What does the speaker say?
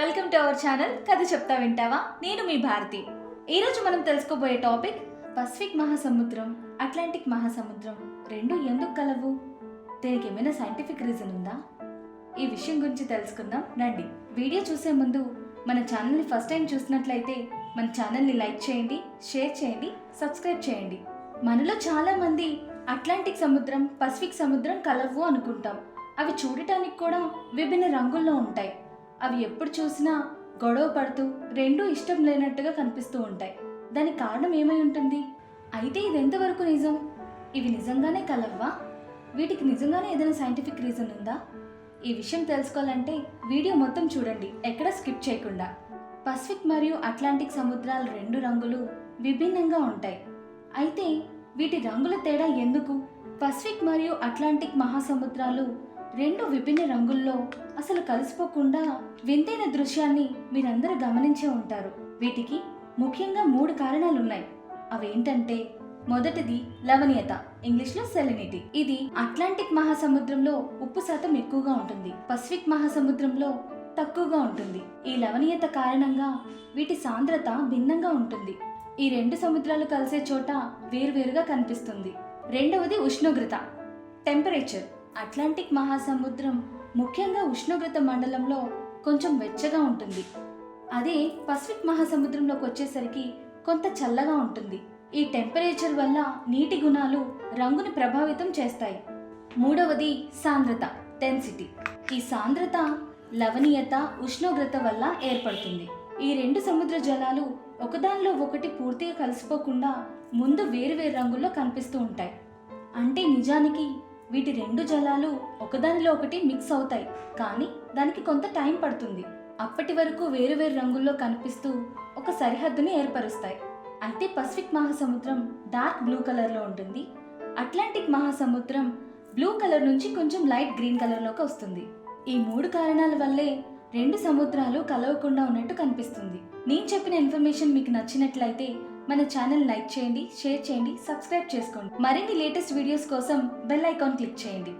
Welcome to our channel కథ చెప్తా వింటావా? నేను మీ భారతి. ఈరోజు మనం తెలుసుకోబోయే టాపిక్ పసిఫిక్ మహాసముద్రం అట్లాంటిక్ మహాసముద్రం రెండు ఎందుకు కలవు? దీనికి ఏమైనా సైంటిఫిక్ రీజన్ ఉందా? ఈ విషయం గురించి తెలుసుకుందాం. రండి వీడియో చూసే ముందు మన ఛానల్ని ఫస్ట్ టైం చూసినట్లయితే మన ఛానల్ని లైక్ చేయండి షేర్ చేయండి సబ్స్క్రైబ్ చేయండి. మనలో చాలామంది అట్లాంటిక్ సముద్రం పసిఫిక్ సముద్రం కలవు అనుకుంటాం. అవి చూడటానికి కూడా విభిన్న రంగుల్లో ఉంటాయి. అవి ఎప్పుడు చూసినా గొడవ పడుతూ రెండూ ఇష్టం లేనట్టుగా కనిపిస్తూ ఉంటాయి. దానికి కారణం ఏమై ఉంటుంది? అయితే ఇది ఎంతవరకు నిజం? ఇవి నిజంగానే కలవ్వా? వీటికి నిజంగానే ఏదైనా సైంటిఫిక్ రీజన్ ఉందా? ఈ విషయం తెలుసుకోవాలంటే వీడియో మొత్తం చూడండి ఎక్కడ స్కిప్ చేయకుండా. పసిఫిక్ మరియు అట్లాంటిక్ సముద్రాల రెండు రంగులు విభిన్నంగా ఉంటాయి. అయితే వీటి రంగుల తేడా ఎందుకు? పసిఫిక్ మరియు అట్లాంటిక్ మహాసముద్రాలు రెండు విభిన్న రంగుల్లో అసలు కలిసిపోకుండా వింతైన దృశ్యాన్ని మీరందరూ గమనించే ఉంటారు. వీటికి ముఖ్యంగా మూడు కారణాలు ఉన్నాయి అవేంటంటే మొదటిది లవణీయత ఇంగ్లీష్లో సెలినిటీ. ఇది అట్లాంటిక్ మహాసముద్రంలో ఉప్పు శాతం ఎక్కువగా ఉంటుంది. పసిఫిక్ మహాసముద్రంలో తక్కువగా ఉంటుంది. ఈ లవణీయత కారణంగా వీటి సాంద్రత భిన్నంగా ఉంటుంది. ఈ రెండు సముద్రాలు కలిసే చోట వేరువేరుగా కనిపిస్తుంది. రెండవది ఉష్ణోగ్రత టెంపరేచర్. అట్లాంటిక్ మహాసముద్రం ముఖ్యంగా ఉష్ణోగ్రత మండలంలో కొంచెం వెచ్చగా ఉంటుంది. అదే పసిఫిక్ మహాసముద్రంలోకి వచ్చేసరికి కొంత చల్లగా ఉంటుంది. ఈ టెంపరేచర్ వల్ల నీటి గుణాలు రంగును ప్రభావితం చేస్తాయి. మూడవది సాంద్రత డెన్సిటీ ఈ సాంద్రత లవణీయత ఉష్ణోగ్రత వల్ల ఏర్పడుతుంది. ఈ రెండు సముద్ర జలాలు ఒకదానిలో ఒకటి పూర్తిగా కలిసిపోకుండా ముందు వేరువేరు రంగుల్లో కనిపిస్తూ ఉంటాయి. అంటే నిజానికి వీటి రెండు జలాలు ఒకదానిలో ఒకటి మిక్స్ అవుతాయి. కానీ దానికి కొంత టైం పడుతుంది. అప్పటి వరకు వేరువేరు రంగుల్లో కనిపిస్తూ ఒక సరిహద్దుని ఏర్పరుస్తాయి. అయితే పసిఫిక్ మహాసముద్రం డార్క్ బ్లూ కలర్లో ఉంటుంది. అట్లాంటిక్ మహాసముద్రం బ్లూ కలర్ నుంచి కొంచెం లైట్ గ్రీన్ కలర్లోకి వస్తుంది. ఈ మూడు కారణాల వల్లే రెండు సముద్రాలు కలవకుండా ఉన్నట్టు కనిపిస్తుంది. నేను చెప్పిన ఇన్ఫర్మేషన్ మీకు నచ్చినట్లయితే మన ఛానల్ లైక్ చేయండి షేర్ చేయండి సబ్స్క్రైబ్ చేసుకోండి. మరిన్ని లేటెస్ట్ వీడియోస్ కోసం బెల్ ఐకాన్ క్లిక్ చేయండి.